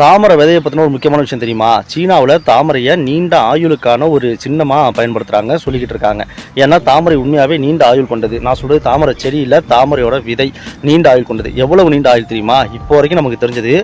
தாமரை விதையை பற்றின ஒரு முக்கியமான விஷயம் தெரியுமா? சீனாவில் தாமரையை நீண்ட ஆயுளுக்கான ஒரு சின்னமாக பயன்படுத்துகிறாங்க சொல்லிக்கிட்டு இருக்காங்க. ஏன்னா தாமரை உண்மையாகவே நீண்ட ஆயுள் கொண்டது. நான் சொல்கிறது தாமரை செடியில் தாமரையோட விதை நீண்ட ஆயுள் கொண்டது. எவ்வளவு நீண்ட ஆயுள் தெரியுமா? இப்போ வரைக்கும் நமக்கு தெரிஞ்சது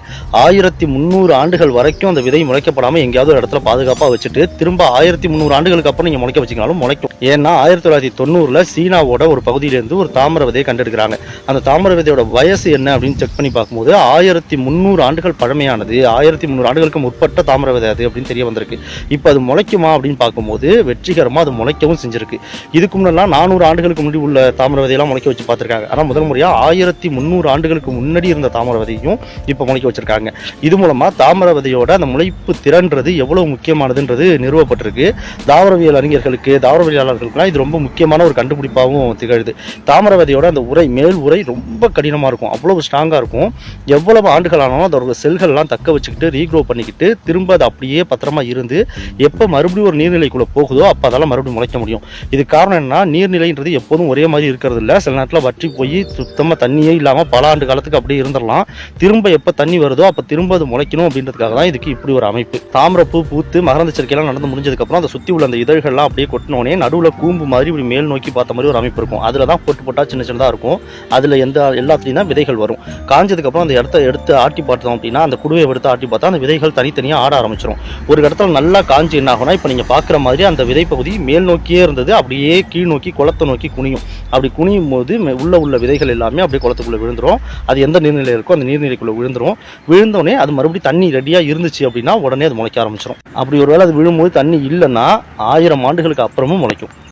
ஆயிரத்தி முந்நூறு ஆண்டுகள் வரைக்கும் அந்த விதை முளைக்கப்படாமல் எங்கேயாவது ஒரு இடத்துல பாதுகாப்பாக வச்சுட்டு திரும்ப ஆயிரத்தி முந்நூறு ஆண்டுகளுக்கு அப்புறம் நீங்கள் முளைக்க வச்சிங்கனாலும் முளைக்கும். ஏன்னா ஆயிரத்தி தொள்ளாயிரத்தி தொண்ணூறில் சீனாவோட ஒரு பகுதியிலேருந்து ஒரு தாமரை விதையை கண்டெடுக்கிறாங்க. அந்த தாமரை விதையோட வயசு என்ன அப்படின்னு செக் பண்ணி பார்க்கும்போது ஆயிரத்தி முந்நூறு ஆண்டுகள் பழமையானது ஆயிரத்தி முந்நூறு ஆண்டுகளுக்கு முற்பட்ட தாமிர விதை அது அப்படின்னு தெரிய வந்திருக்கு. இப்போ அது முளைக்குமா அப்படின்னு பார்க்கும்போது வெற்றிகரமாக அது முளைக்கவும் செஞ்சிருக்கு. இதுக்கு முன்னெல்லாம் நானூறு ஆண்டுகளுக்கு முன்னாடி உள்ள தாமிர விதையெல்லாம் முளைக்க வச்சு பார்த்துருக்காங்க. ஆனால் முதல் முறையாக ஆயிரத்தி முந்நூறு ஆண்டுகளுக்கு முன்னாடி இருந்த தாமிர விதையும் இப்போ முளைக்க வச்சிருக்காங்க. இது மூலமாக தாமிர விதையோட அந்த முளைப்பு திறன்றது எவ்வளவு முக்கியமானதுன்றது நிறுவப்பட்டிருக்கு. தாவரவியல் அறிஞர்களுக்கு தாவரவியலாளர்களுக்குலாம் இது ரொம்ப முக்கியமான ஒரு கண்டுபிடிப்பாகவும் திகழுது. தாமிர விதையோட அந்த உரை மேல் உரை ரொம்ப கடினமாக இருக்கும். அவ்வளவு ஸ்ட்ராங்காக இருக்கும். எவ்வளவு ஆண்டுகள் ஆனாலும் அதோட செல்கள்லாம் தக்க வச்சுக்கிட்டு ரீக்ரோ பண்ணிக்கிட்டு திரும்ப அது அப்படியே பத்திரமா இருந்து எப்போ மறுபடியும் ஒரு நீர்நிலைக்குள்ளே போகுதோ அப்போ அதெல்லாம் மறுபடியும் முளைக்க முடியும். இது காரணம் என்ன நீர்நிலைன்றது எப்போதும் ஒரே மாதிரி இருக்கிறது இல்லை சில நேரத்தில் வற்றி போய் சுத்தமாக தண்ணியே இல்லாமல் பல ஆண்டு காலத்துக்கு அப்படியே இருந்துடலாம் திரும்ப எப்போ தண்ணி வருதோ அப்போ திரும்ப அது முளைக்கணும் அப்படின்றதுக்காக தான் இதுக்கு இப்படி ஒரு அமைப்பு. தாமிரப்பூ பூத்து மகரந்த சேர்க்கையெல்லாம் நடந்து முடிஞ்சதுக்கப்புறம் அதை சுற்றி உள்ள அந்த இதழ்கள்லாம் அப்படியே கொட்டினோடனே நடுவில் கூம்பு மாதிரி இப்படி மேல் நோக்கி பார்த்த மாதிரி ஒரு அமைப்பு இருக்கும். அதில் தான் போட்டு போட்டால் சின்ன சின்னதாக இருக்கும். அதில் எந்த எல்லாத்துலேயும் தான் விதைகள் வரும். காஞ்சதுக்கப்புறம் அந்த இடத்த எடுத்து ஆட்டி பார்த்தோம் அப்படின்னா அந்த குடுவை எடுத்து ஆட்டி பார்த்தா அந்த விதைகள் தனித்தனியாக ஆட ஆரம்பிச்சிடும் ஒரு இடத்துல நல்லா காஞ்சி என்ன ஆகும்னா இப்போ நீங்கள் பார்க்குற மாதிரி அந்த விதை பகுதி மேல் நோக்கியே இருந்தது அப்படியே கீழ் நோக்கி குளத்தை நோக்கி குனியும். அப்படி குனியும் போது மே- உள்ள உள்ள விதைகள் எல்லாமே அப்படியே குளத்துக்குள்ளே விழுந்துரும். அது எந்த நீர்நிலை இருக்கோ அந்த நீர்நிலைக்குள்ளே விழுந்துடும் விழுந்தோடனே அது மறுபடியும் தண்ணி ரெடியாக இருந்துச்சு அப்படின்னா உடனே அது முளைக்க ஆரம்பிச்சிடும் அப்படி ஒருவேளை அது விழும்போது தண்ணி இல்லைன்னா ஆயிரம் ஆண்டுகளுக்கு அப்புறமும் முளைக்கும்.